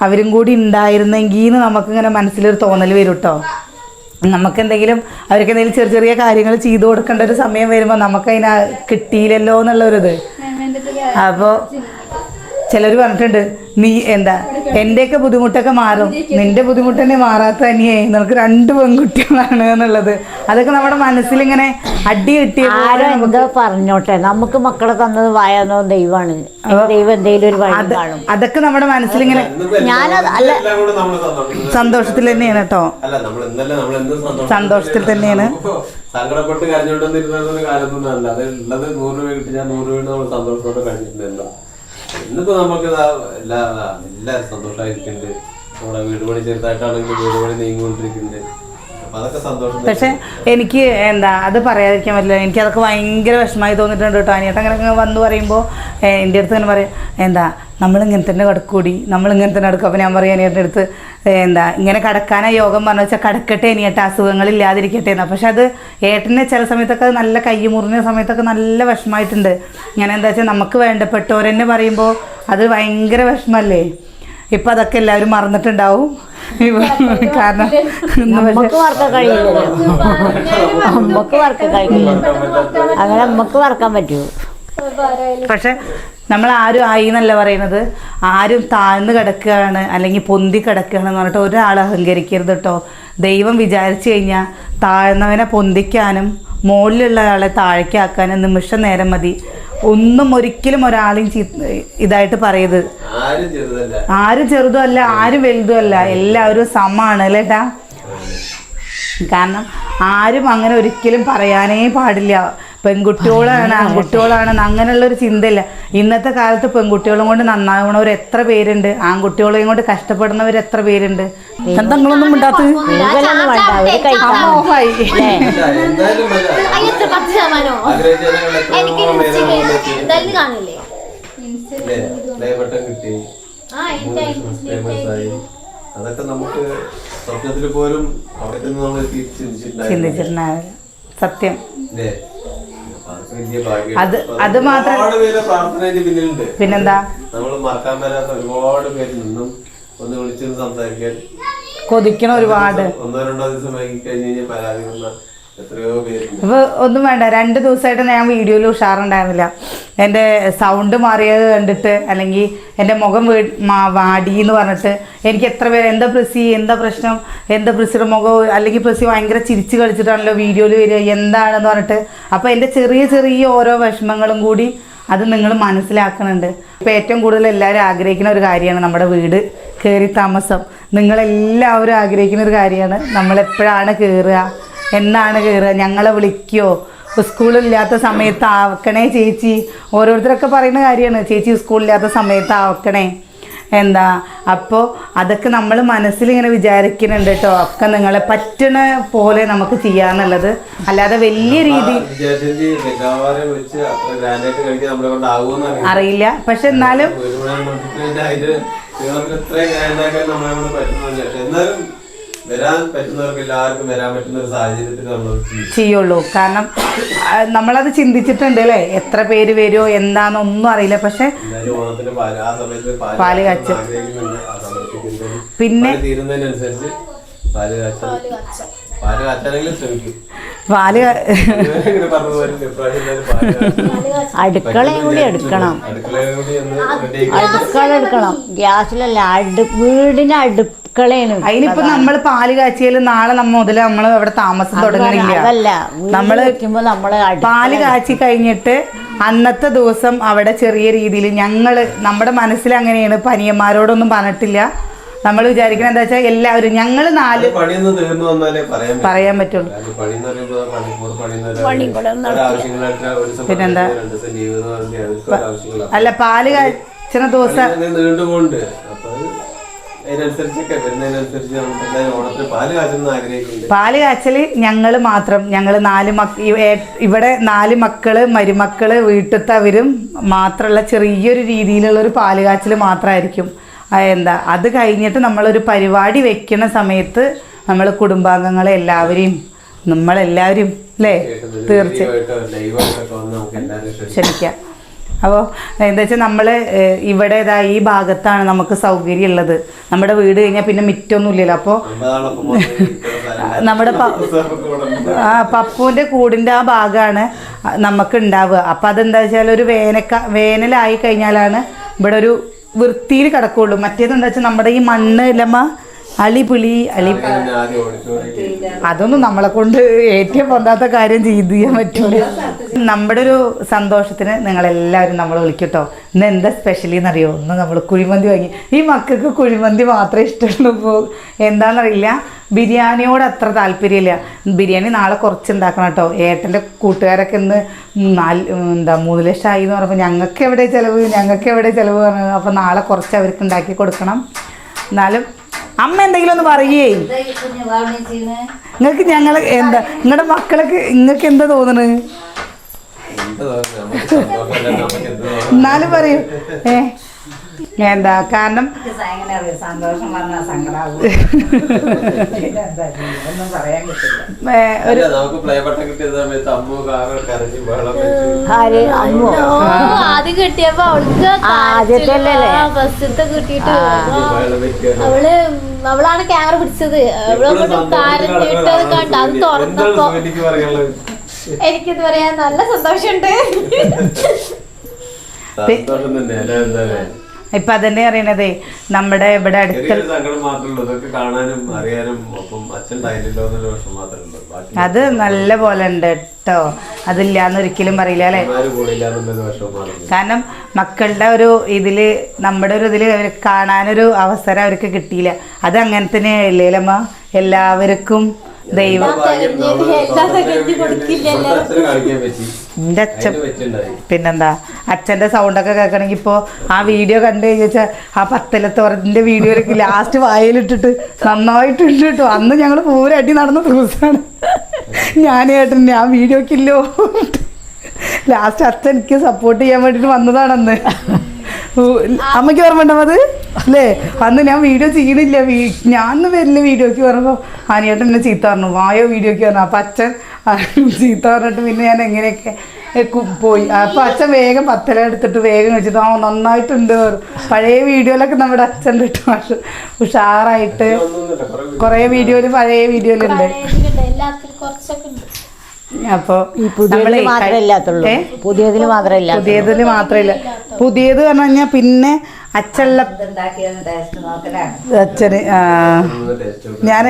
Speaker 1: അവരും കൂടി ഉണ്ടായിരുന്നെങ്കിൽ എന്ന് നമുക്കിങ്ങനെ മനസ്സിലൊരു തോന്നൽ വരും കേട്ടോ നമുക്ക് എന്തെങ്കിലും അവർക്ക് എന്തെങ്കിലും ചെറിയ ചെറിയ കാര്യങ്ങൾ ചെയ്തു കൊടുക്കേണ്ട ഒരു സമയം വരുമ്പോൾ നമുക്കതിനാ കിട്ടിയില്ലല്ലോ എന്നുള്ളൊരിത് അപ്പോൾ ചിലർ പറഞ്ഞിട്ടുണ്ട് നീ എന്താ എന്റെയൊക്കെ ബുദ്ധിമുട്ടൊക്കെ മാറും. നിന്റെ ബുദ്ധിമുട്ട് തന്നെ മാറാത്ത തന്നെയേ നിനക്ക് രണ്ട് പെൺകുട്ടികളാണ് എന്നുള്ളത്. അതൊക്കെ നമ്മുടെ മനസ്സിലിങ്ങനെ അടി കിട്ടിയ
Speaker 2: ആരോ എന്തോ പറഞ്ഞോട്ടെ. നമുക്ക് മക്കളെ തന്നത് വായാന്നോ ദൈവമാണ്. ദൈവം എന്തെങ്കിലും ഒരു വഴി
Speaker 1: അത്
Speaker 2: കാണും.
Speaker 1: അതൊക്കെ നമ്മുടെ മനസ്സിലിങ്ങനെ
Speaker 4: ഇങ്ങനെ
Speaker 2: ഞാനത് അല്ല.
Speaker 1: സന്തോഷത്തിൽ തന്നെയാണ് കേട്ടോ. സന്തോഷത്തിൽ തന്നെയാണ്.
Speaker 4: സങ്കടപ്പെട്ട് കരഞ്ഞോണ്ടിരുന്ന കാലത്തൊന്നും അല്ല അത് ഉള്ളത് നൂറ് രൂപ കിട്ടി ഞാൻ നൂറ് രൂപ നമ്മൾ സന്തോഷത്തോടെ കഴിഞ്ഞിട്ടുണ്ടല്ലോ ഇന്നിപ്പോ നമുക്ക് എല്ലാ എല്ലാരും സന്തോഷമായിരിക്കുന്നുണ്ട് നമ്മുടെ വീട് പണി ചെറുതായിട്ടാണെങ്കിൽ വീട് പണി നീങ്ങിക്കൊണ്ടിരിക്കുന്നുണ്ട് അപ്പൊ.
Speaker 1: പക്ഷെ എനിക്ക് എന്താ അത് പറയാതിരിക്കാൻ പറ്റില്ല. എനിക്ക് അതൊക്കെ ഭയങ്കര വിഷമമായി തോന്നിയിട്ടുണ്ട് കേട്ടോ. അനിയട്ട് അങ്ങനെ അങ്ങ് വന്ന് പറയുമ്പോൾ എന്റെ അടുത്ത് തന്നെ പറയും എന്താ നമ്മളിങ്ങനെ തന്നെ കിടക്കൂടി നമ്മളിങ്ങനെ തന്നെ കിടക്കും. അപ്പോൾ ഞാൻ പറയും അനിയന്റെ അടുത്ത് എന്താ ഇങ്ങനെ കടക്കാനാ യോഗം പറഞ്ഞു വെച്ചാൽ കടക്കട്ടെ അനിയട്ട അസുഖങ്ങളില്ലാതിരിക്കട്ടെ എന്നാൽ പക്ഷെ അത് ഏട്ടനെ ചില സമയത്തൊക്കെ നല്ല കൈ മുറിഞ്ഞ സമയത്തൊക്കെ നല്ല വിഷമമായിട്ടുണ്ട്. ഇങ്ങനെ എന്താ വെച്ചാൽ നമുക്ക് വേണ്ടപ്പെട്ടവരെന്നെ പറയുമ്പോൾ അത് ഭയങ്കര വിഷമല്ലേ? ഇപ്പൊ അതൊക്കെ എല്ലാവരും മറന്നിട്ടുണ്ടാവും. കാരണം ഇന്ന്
Speaker 2: നമുക്ക് വറക്കാൻ കഴിയില്ലല്ലോ. അമ്മയ്ക്ക് വറക്കാൻ കഴിയില്ല അങ്ങനെ അമ്മയ്ക്ക് വറക്കാൻ പറ്റുമോ
Speaker 1: പക്ഷെ നമ്മൾ ആരും ആയി എന്നല്ല പറയുന്നത് ആരും താഴ്ന്നു കിടക്കുകയാണ് അല്ലെങ്കിൽ പൊന്തി കിടക്കുകയാണ് എന്ന് പറഞ്ഞിട്ട് ഒരാൾ അഹങ്കരിക്കരുത് കേട്ടോ. ദൈവം വിചാരിച്ചു കഴിഞ്ഞാൽ താഴ്ന്നവനെ പൊന്തിക്കാനും മുകളിലുള്ള ആളെ താഴേക്കാക്കാനും നിമിഷം നേരം മതി. ഒന്നും ഒരിക്കലും ഒരാളെയും ഇതായിട്ട് പറയരുത്
Speaker 4: ആരും ചെറുതല്ല
Speaker 1: ആരും ചെറുതും അല്ല ആരും വലുതും അല്ല എല്ലാവരും സമാണ് അല്ലേട്ടാ കാരണം ആരും അങ്ങനെ ഒരിക്കലും പറയാനേ പാടില്ല പെൺകുട്ടികളാണ് ആൺകുട്ടികളാണെന്ന് അങ്ങനെയുള്ള ഒരു ചിന്തയില്ല ഇന്നത്തെ കാലത്ത് പെൺകുട്ടികളും കൊണ്ട് നന്നാവണവർ എത്ര പേരുണ്ട് ആൺകുട്ടികളെയും കൊണ്ട് കഷ്ടപ്പെടുന്നവർ എത്ര പേരുണ്ട് ഉണ്ടാത്തത്
Speaker 2: കൂടുതലൊന്നും
Speaker 5: കാണില്ലേ
Speaker 4: കിട്ടി. അതൊക്കെ നമുക്ക് സ്വപ്നത്തിൽ പോലും അവിടെ നമ്മൾ ചിന്തിച്ചിട്ടുണ്ടായിരുന്നു
Speaker 1: സത്യം. അത്- അത് മാത്രം- പിന്നെന്താ?
Speaker 4: നമ്മൾ മറക്കാൻ പറ്റാത്ത ഒരുപാട് പേര് നിന്നും ഒന്ന് വിളിച്ചൊന്ന് സംസാരിക്കാൻ.
Speaker 1: കൊതിക്കണ ഒരുപാട്.
Speaker 4: ഒന്നോ രണ്ടോ ദിവസം വൈകി കഴിഞ്ഞ് കഴിഞ്ഞാൽ പരാതി
Speaker 1: അപ്പോൾ ഒന്നും വേണ്ട രണ്ട് ദിവസമായിട്ട് ഞാൻ വീഡിയോയിൽ ഉഷാറുണ്ടായിരുന്നില്ല. എന്റെ സൗണ്ട് മാറിയത് കണ്ടിട്ട് അല്ലെങ്കിൽ എന്റെ മുഖം വീ വാടി എന്ന് പറഞ്ഞിട്ട് എനിക്ക് എത്ര പേര് എന്താ പ്രസി എന്താ പ്രശ്നം എന്താ പ്രസിയുടെ മുഖം അല്ലെങ്കിൽ പ്രസി ഭയങ്കര ചിരിച്ച് കളിച്ചിട്ടാണല്ലോ വീഡിയോയിൽ വരിക എന്താണെന്ന് പറഞ്ഞിട്ട്. അപ്പോൾ എന്റെ ചെറിയ ചെറിയ ഓരോ വിഷമങ്ങളും കൂടി അത് നിങ്ങൾ മനസ്സിലാക്കുന്നുണ്ട്. ഇപ്പോൾ ഏറ്റവും കൂടുതൽ എല്ലാവരും ആഗ്രഹിക്കുന്ന ഒരു കാര്യമാണ് നമ്മുടെ വീട് കയറി താമസം. നിങ്ങളെല്ലാവരും ആഗ്രഹിക്കുന്ന ഒരു കാര്യമാണ് നമ്മളെപ്പോഴാണ് കയറുക എന്നാണ് കയറുക ഞങ്ങളെ വിളിക്കോ? സ്കൂളില്ലാത്ത സമയത്ത് ആവക്കണേ ചേച്ചി. ഓരോരുത്തരൊക്കെ പറയുന്ന കാര്യമാണ്. ചേച്ചി സ്കൂളില്ലാത്ത സമയത്ത് ആവക്കണേ. എന്താ? അപ്പോൾ അതൊക്കെ നമ്മൾ മനസ്സിലിങ്ങനെ വിചാരിക്കുന്നുണ്ട് കേട്ടോ. ഒക്കെ നിങ്ങളെ പറ്റണ പോലെ നമുക്ക് ചെയ്യാന്നുള്ളത്. അല്ലാതെ വലിയ രീതി അറിയില്ല. പക്ഷെ എന്നാലും
Speaker 4: വരാൻ പറ്റുന്നവർക്ക് എല്ലാവർക്കും വരാൻ പറ്റുന്ന ഒരു സാഹചര്യത്തിൽ നമ്മൾ ചെയ്യും.
Speaker 1: ചെയ്യുള്ളൂ. കാരണം നമ്മളത് ചിന്തിച്ചിട്ടുണ്ട് അല്ലേ? എത്ര പേര് വരുമോ എന്താണെന്നൊന്നും അറിയില്ല. പക്ഷെ
Speaker 4: പാൽ
Speaker 1: കച്ച.
Speaker 4: കാച്ചും.
Speaker 1: പിന്നെ
Speaker 4: തീരുന്നതിനനുസരിച്ച് പാൽ കാച്ചാനെങ്കിലും ശ്രമിക്കും. പാൽ
Speaker 2: അടുക്കളയും കൂടി എടുക്കണം. അടുക്കള എടുക്കണം. ഗ്യാസിലല്ല അടു വീടിന് അടുക്കളയാണ്.
Speaker 1: അതിനിപ്പോ നമ്മൾ പാൽ കാച്ചിയാൽ നാളെ നമ്മ മുതൽ നമ്മൾ അവിടെ താമസം തുടങ്ങണില്ല.
Speaker 2: നമ്മൾ
Speaker 1: നമ്മൾ
Speaker 2: വെക്കുമ്പോ നമ്മൾ
Speaker 1: പാൽ കാച്ചി കഴിഞ്ഞിട്ട് അന്നത്തെ ദിവസം അവിടെ ചെറിയ രീതിയിൽ ഞങ്ങൾ നമ്മുടെ മനസ്സിൽ അങ്ങനെയാണ് പനിയന്മാരോടൊന്നും പറഞ്ഞിട്ടില്ല. നമ്മൾ വിചാരിക്കണ എന്താ വെച്ചാൽ എല്ലാവരും ഞങ്ങൾ നാല്
Speaker 4: പണിയൊന്നും തീർന്നു വന്നാലേ പറയാൻ പറ്റൂ.
Speaker 1: പറയാൻ പറ്റുള്ളൂ പിന്നെന്താ? അല്ല പാൽ കാച്ചണ ദിവസം പാൽ കാച്ചൽ ഞങ്ങൾ മാത്രം. ഞങ്ങൾ നാല് മക്ക ഇവിടെ നാല് മക്കൾ മരുമക്കൾ വീട്ടിലത്തവരും മാത്രമുള്ള ചെറിയൊരു രീതിയിലുള്ള ഒരു പാൽ കാച്ചൽ മാത്രമായിരിക്കും എന്താ അത് കഴിഞ്ഞിട്ട് നമ്മളൊരു പരിപാടി വെക്കുന്ന സമയത്ത് നമ്മൾ കുടുംബാംഗങ്ങളെ എല്ലാവരെയും നമ്മളെല്ലാവരും അല്ലേ തീർച്ചയായും. ക്ഷമിക്കാം അപ്പോൾ എന്താ വെച്ചാൽ നമ്മൾ ഇവിടെ ഇതാ ഈ ഭാഗത്താണ് നമുക്ക് സൗകര്യം ഉള്ളത് നമ്മുടെ വീട് കഴിഞ്ഞാൽ പിന്നെ മിറ്റൊന്നും ഇല്ലല്ലോ അപ്പോൾ. നമ്മുടെ. ആ പപ്പുവിന്റെ കൂടിന്റെ ആ ഭാഗമാണ് നമുക്ക് ഉണ്ടാവുക അപ്പം അതെന്താ വെച്ചാൽ ഒരു വേനക്ക വേനലായി കഴിഞ്ഞാലാണ് ഇവിടെ ഒരു വൃത്തിയിൽ കിടക്കുള്ളൂ. മറ്റേതെന്താ വെച്ചാൽ നമ്മുടെ ഈ മണ്ണ് ഇല്ലമ്മ അളിപുളി അളി അതൊന്നും നമ്മളെ കൊണ്ട് ഏറ്റവും പൊന്താത്ത കാര്യം ചെയ്ത് ചെയ്യാൻ പറ്റൂല. നമ്മുടെ ഒരു സന്തോഷത്തിന് നിങ്ങളെല്ലാവരും നമ്മൾ വിളിക്കട്ടോ. ഇന്ന് എന്താ സ്പെഷ്യലി എന്നറിയോ? ഒന്ന് നമ്മൾ കുഴിമന്തി വാങ്ങി. ഈ മക്കൾക്ക് കുഴിമന്തി മാത്രമേ ഇഷ്ടമുള്ളൂ. ഇപ്പോൾ എന്താണെന്നറിയില്ല? ബിരിയാണിയോട് അത്ര താല്പര്യമില്ല. ബിരിയാണി നാളെ കുറച്ച് ഉണ്ടാക്കണം കേട്ടോ. ഏട്ടന്റെ കൂട്ടുകാരൊക്കെ ഇന്ന് നാല് എന്താ മൂന്ന് ലക്ഷം ആയി എന്ന് പറഞ്ഞപ്പോൾ ഞങ്ങൾക്ക് എവിടെ ചിലവ്? ഞങ്ങൾക്ക് എവിടെ ചിലവ് പറഞ്ഞു. അപ്പോൾ നാളെ കുറച്ച് അവർക്ക് ഉണ്ടാക്കി കൊടുക്കണം. എന്നാലും അമ്മ എന്തെങ്കിലും ഒന്ന് പറയേ നിങ്ങൾക്ക് ഞങ്ങൾ എന്താ നിങ്ങളുടെ മക്കളൊക്കെ നിങ്ങൾക്ക് എന്താ തോന്നണ്? എന്നാലും പറയൂ. ഏ. എന്താ കാരണം?
Speaker 6: സന്തോഷം വന്നാൽ സങ്കടാവും ഒന്നും പറയാൻ കിട്ടില്ല
Speaker 1: ഏ,
Speaker 4: നമുക്ക് പ്ലേ ബട്ടൺ കിട്ടിയ സമയത്ത് അമ്മു കാറ് കരഞ്ഞ് ബഹളം വെച്ച്.
Speaker 2: ആര്?
Speaker 5: ആദ്യം കിട്ടിയപ്പോ അവൾക്ക്? ബസ്സത്തെ കിട്ടിയിട്ട് അവൾ അവളാണ് ക്യാമറ പിടിച്ചത്. അവളെ കാരണം കരഞ്ഞിട്ട് അത് കണ്ട അത് തുറന്നപ്പോ എനിക്കിത് പറയാൻ നല്ല സന്തോഷമുണ്ട്.
Speaker 1: ഇപ്പൊ അതന്നെ അറിയണതേ നമ്മുടെ ഇവിടെ അടുത്ത്
Speaker 4: ചെറിയൊരു മാത്രമേ ഉള്ളൂ. ഇതൊക്കെ കാണാനും അറിയാനും ഒപ്പം അച്ഛൻ ഉണ്ടായില്ലല്ലോ എന്നൊരു വിഷമം മാത്രമേ ഉള്ളൂ.
Speaker 1: അത് നല്ല പോലെ ഉണ്ട് കേട്ടോ അതില്ലാന്ന് ഒരിക്കലും പറയില്ല അല്ലെ? കാരണം മക്കളുടെ ഒരു ഇതിൽ നമ്മുടെ ഒരു ഇതിൽ അവർ കാണാനൊരു അവസരം അവർക്ക് കിട്ടിയില്ല. അത് അങ്ങനെ തന്നെ ഇല്ലേലമ്മ? എല്ലാവർക്കും ദൈവം. അച്ഛൻ പിന്നെന്താ? അച്ഛന്റെ സൗണ്ടൊക്കെ കേൾക്കണമെങ്കിൽ ഇപ്പോൾ ആ വീഡിയോ കണ്ടു കഴിഞ്ഞാൽ ആ പത്തലത്തോറത്തിന്റെ വീഡിയോയിലേക്ക് ലാസ്റ്റ് വായലിട്ടിട്ട് നന്നായിട്ടുണ്ട് കേട്ടോ. അന്ന് ഞങ്ങൾ പൂരം അടി നടന്ന ദിവസമാണ് ഞാൻ ആ വീഡിയോക്കില്ലോ ലാസ്റ്റ് അച്ഛൻ എനിക്ക് സപ്പോർട്ട് ചെയ്യാൻ വേണ്ടിട്ട് വന്നതാണെന്ന്. അമ്മയ്ക്ക് അമ്മയ്ക്ക് ഓർമ്മ അത്? അല്ലേ? അന്ന് ഞാൻ വീഡിയോ ചെയ്യണില്ല. വീ ഞാൻ വരില്ല വീഡിയോക്ക് പറഞ്ഞപ്പോൾ അനിയേട്ടൻ എന്നെ ചീത്ത പറഞ്ഞു. വായോ വീഡിയോക്ക് പറഞ്ഞു അപ്പം അച്ഛൻ ആ, ചീത്ത പറഞ്ഞിട്ട് പിന്നെ ഞാൻ എങ്ങനെയൊക്കെ പോയി. അപ്പം അച്ഛൻ വേഗം പത്തല എടുത്തിട്ട് വേഗം വെച്ചിട്ട് ആ നന്നായിട്ടുണ്ട്. പഴയ വീഡിയോയിലൊക്കെ നമ്മുടെ അച്ഛൻ ഇട്ട് പക്ഷെ ഉഷാറായിട്ട്
Speaker 4: കൊറേ
Speaker 1: വീഡിയോയിൽ വീഡിയോയിൽ പഴയ വീഡിയോയിലുണ്ട്.
Speaker 5: എല്ലാത്തിലും കുറച്ചൊക്കെ ഉണ്ട്.
Speaker 1: അപ്പോൾ
Speaker 2: ഈ പുതിയതിൽ മാത്രമേ ഇല്ലാത്തുള്ളൂ. പുതിയതിൽ മാത്രമേ
Speaker 1: പുതിയത് പറഞ്ഞു കഴിഞ്ഞാൽ പിന്നെ
Speaker 6: നോക്കലാണ്
Speaker 1: അച്ഛന് ഞാൻ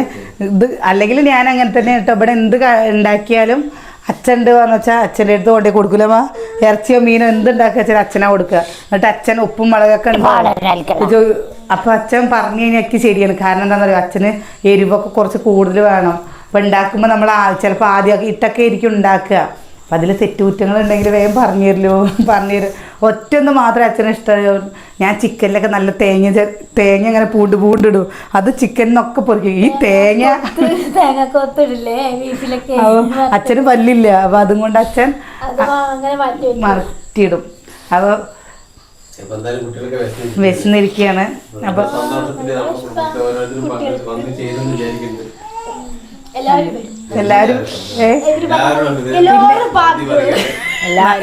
Speaker 1: ഇത് അല്ലെങ്കിൽ ഞാൻ അങ്ങനെ തന്നെ കേട്ടോ. ഇവിടെ എന്ത് ഉണ്ടാക്കിയാലും അച്ഛന്റെ പറഞ്ഞു വെച്ചാൽ അച്ഛന്റെ അടുത്ത് കൊണ്ടേ കൊടുക്കില്ല ഇറച്ചിയോ മീനോ എന്ത് ഉണ്ടാക്കുക വെച്ചാൽ അച്ഛനാ കൊടുക്കുക. എന്നിട്ട് അച്ഛൻ ഉപ്പും മുളകൊക്കെ ഉണ്ടാവും അപ്പൊ അച്ഛൻ പറഞ്ഞു കഴിഞ്ഞാൽ ശരിയാണ്. കാരണം എന്താണെന്ന് പറയുക അച്ഛന് എരിവൊക്കെ കുറച്ച് കൂടുതൽ വേണം. അപ്പൊ ഉണ്ടാക്കുമ്പോൾ നമ്മൾ ചിലപ്പോൾ ആദ്യമൊക്കെ ഇട്ടൊക്കെ ആയിരിക്കും ഉണ്ടാക്കുക അപ്പം അതിൽ തെറ്റുകുറ്റങ്ങൾ ഉണ്ടെങ്കിൽ വേഗം പറഞ്ഞു തരുമല്ലോ പറഞ്ഞു തരും. ഒറ്റൊന്ന് മാത്രമേ അച്ഛന് ഇഷ്ടം ഞാൻ ചിക്കനിലൊക്കെ നല്ല തേങ്ങ തേങ്ങ ഇങ്ങനെ പൂണ്ട് പൂണ്ടിടും. അത് ചിക്കനിന്നൊക്കെ പൊറിക്കും ഈ തേങ്ങ അച്ഛന് പല്ലില്ല. അപ്പം അതും കൊണ്ട് അച്ഛൻ മറട്ടിയിടും അപ്പോൾ. വിശന്നിരിക്കുകയാണ് അപ്പം
Speaker 4: ഉണ്ട്.
Speaker 5: എല്ലാവരും
Speaker 4: നന്ദി പറയുകയാണ്.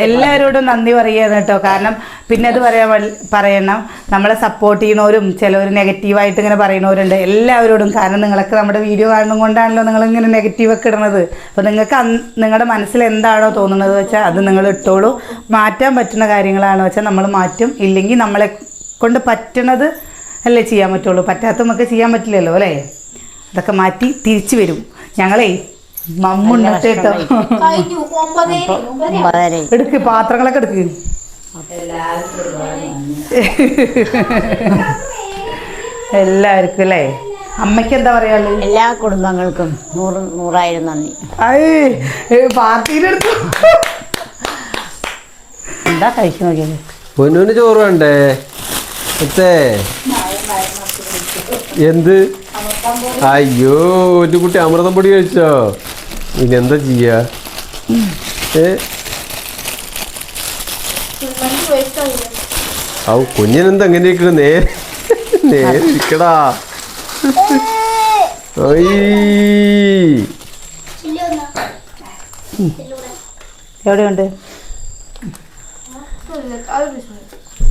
Speaker 1: എല്ലാവരോടും നന്ദി പറയുകയാണ് കേട്ടോ. കാരണം പിന്നെ അത് പറയാൻ പറയണം. നമ്മളെ സപ്പോർട്ട് ചെയ്യണവരും ചിലവർ നെഗറ്റീവായിട്ട് ഇങ്ങനെ പറയുന്നവരുണ്ട്. എല്ലാവരോടും. കാരണം നിങ്ങളൊക്കെ നമ്മുടെ വീഡിയോ കാണുന്നത് കൊണ്ടാണല്ലോ നിങ്ങൾ ഇങ്ങനെ നെഗറ്റീവൊക്കെ ഇടുന്നത് അപ്പോൾ നിങ്ങൾക്ക് നിങ്ങളുടെ മനസ്സിൽ എന്താണോ തോന്നുന്നത് വെച്ചാൽ അത് നിങ്ങൾ ഇട്ടോളൂ. മാറ്റാൻ പറ്റുന്ന കാര്യങ്ങളാണോ വെച്ചാൽ നമ്മൾ മാറ്റും. ഇല്ലെങ്കിൽ നമ്മളെ കൊണ്ട് പറ്റണത് അല്ലേ ചെയ്യാൻ പറ്റുള്ളൂ. പറ്റാത്ത നമുക്ക് ചെയ്യാൻ പറ്റില്ലല്ലോ അല്ലേ? അതൊക്കെ മാറ്റി തിരിച്ചു വരും. ഞങ്ങളെ കേട്ടോ
Speaker 5: ഒമ്പതര
Speaker 1: എടുക്ക് പാത്രങ്ങളൊക്കെ എടുക്ക്.
Speaker 6: എല്ലാവർക്കും
Speaker 1: അല്ലേ? അമ്മയ്ക്ക് എന്താ പറയാനുള്ളത്?
Speaker 2: എല്ലാ കുടുംബങ്ങൾക്കും നൂറ് നൂറായിരം നന്ദി.
Speaker 1: പാർട്ടിയിലെടുത്തു എന്താ കഴിച്ചു നോക്കിയത്
Speaker 4: പൊന്നൂന് ചോറ് വേണ്ടേ? എന്ത്? അയ്യോ ഒരു കുട്ടി അമൃതം പൊടി കഴിച്ചോ? ഇനി എന്താ ചെയ്യാ? ഏ? ഔ കുഞ്ഞിനെന്താ എങ്ങനെ ഇരിക്കണ നേരെ നേരെ ഇരിക്കടാ.
Speaker 1: എവിടെയുണ്ട്?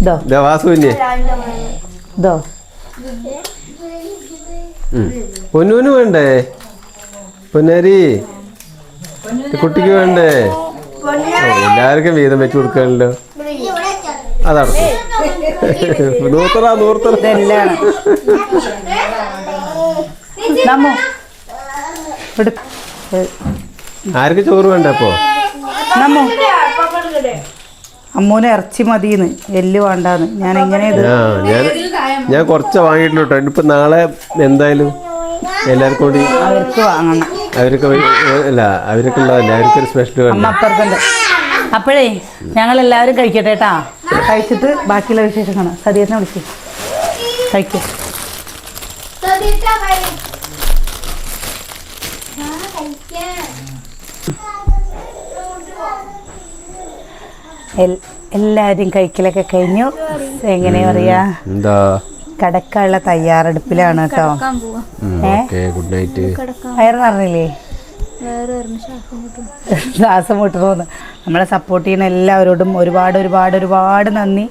Speaker 1: ഇതോ.
Speaker 4: ദാ വാസു കുഞ്ഞെ.
Speaker 1: ഇതോ.
Speaker 4: പൊന്നൂന് വേണ്ടേ? പൊന്നേരി കുട്ടിക്ക് വേണ്ടേ? എല്ലാവർക്കും വീതം വെച്ച് കൊടുക്കാനല്ലോ അതാണ്. നൂത്തറ
Speaker 1: നൂർത്തറ.
Speaker 4: ആർക്ക് ചോറ് വേണ്ട അപ്പോ?
Speaker 1: നമ്മോ അമ്മൂന് ഇറച്ചി മതിന്ന് എല്ല് വേണ്ടാന്ന്. ഞാൻ എങ്ങനെ ഇത്
Speaker 4: ആ ഞാൻ ഞാൻ കുറച്ച് വാങ്ങിയിട്ടുള്ളൂ കേട്ടോ ഇനിയിപ്പോ നാളെ എന്തായാലും എല്ലാവർക്കും കൂടി
Speaker 1: അവർക്ക് വാങ്ങണം.
Speaker 4: അവർക്ക് വേ- അല്ല അവർക്ക് ഉള്ളതല്ല? അവർക്കൊരു സ്പെഷ്യൽ
Speaker 1: അമ്മ
Speaker 4: വേണ്ട
Speaker 1: അപ്പുറത്തുണ്ട്. അപ്പോഴേ ഞങ്ങൾ എല്ലാവരും കഴിക്കട്ടെ കേട്ടാ കഴിച്ചിട്ട് ബാക്കിയുള്ള വിശേഷം കാണാം സതീറിനെ കഴിക്കാം. കഴിക്കും.
Speaker 5: സതീട്ടാ വരും.
Speaker 1: എല്ലാവരും കഴിക്കലൊക്കെ കഴിഞ്ഞു. എങ്ങനെ പറയാ?
Speaker 4: എന്താ?
Speaker 1: കടക്കാനുള്ള തയ്യാറെടുപ്പിലാണ് കേട്ടോ.
Speaker 4: ഗുഡ് നൈറ്റ്
Speaker 5: കിടക്കാൻ.
Speaker 1: വയറ് പറഞ്ഞില്ലേ
Speaker 5: വേറെ ആയിരുന്നു ശ്വാസം
Speaker 1: മുട്ടുന്നു നമ്മളെ സപ്പോർട്ട് ചെയ്യുന്ന എല്ലാവരോടും ഒരുപാട് ഒരുപാട് ഒരുപാട് നന്ദി.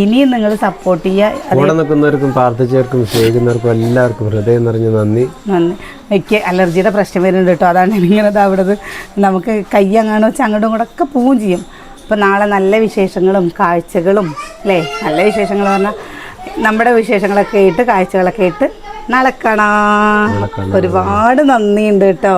Speaker 1: ഇനിയും നിങ്ങൾ സപ്പോർട്ട് ചെയ്യുക
Speaker 4: കൂടെ നിൽക്കുന്നവർക്കും പ്രാർത്ഥിച്ചവർക്കും സ്നേഹിക്കുന്നവർക്കും എല്ലാവർക്കും ഹൃദയം നിറഞ്ഞ നന്ദി.
Speaker 1: നന്ദി. എനിക്ക് അലർജിയുടെ പ്രശ്നം വരുന്നുണ്ട് കേട്ടോ. അതാണ് ഇങ്ങനെ അവിടെ നമുക്ക് കൈ അങ്ങാണോ വെച്ചാൽ അങ്ങോട്ടും കൂടെ ഒക്കെ പോവുകയും ചെയ്യും. അപ്പോൾ നാളെ നല്ല വിശേഷങ്ങളും കാഴ്ചകളും അല്ലേ? നല്ല വിശേഷങ്ങൾ പറഞ്ഞാൽ നമ്മുടെ വിശേഷങ്ങളൊക്കെ ഇട്ട് കാഴ്ചകളൊക്കെ ഇട്ട് നാളെ കാണാം. ഒരുപാട് നന്ദിയുണ്ട് കേട്ടോ.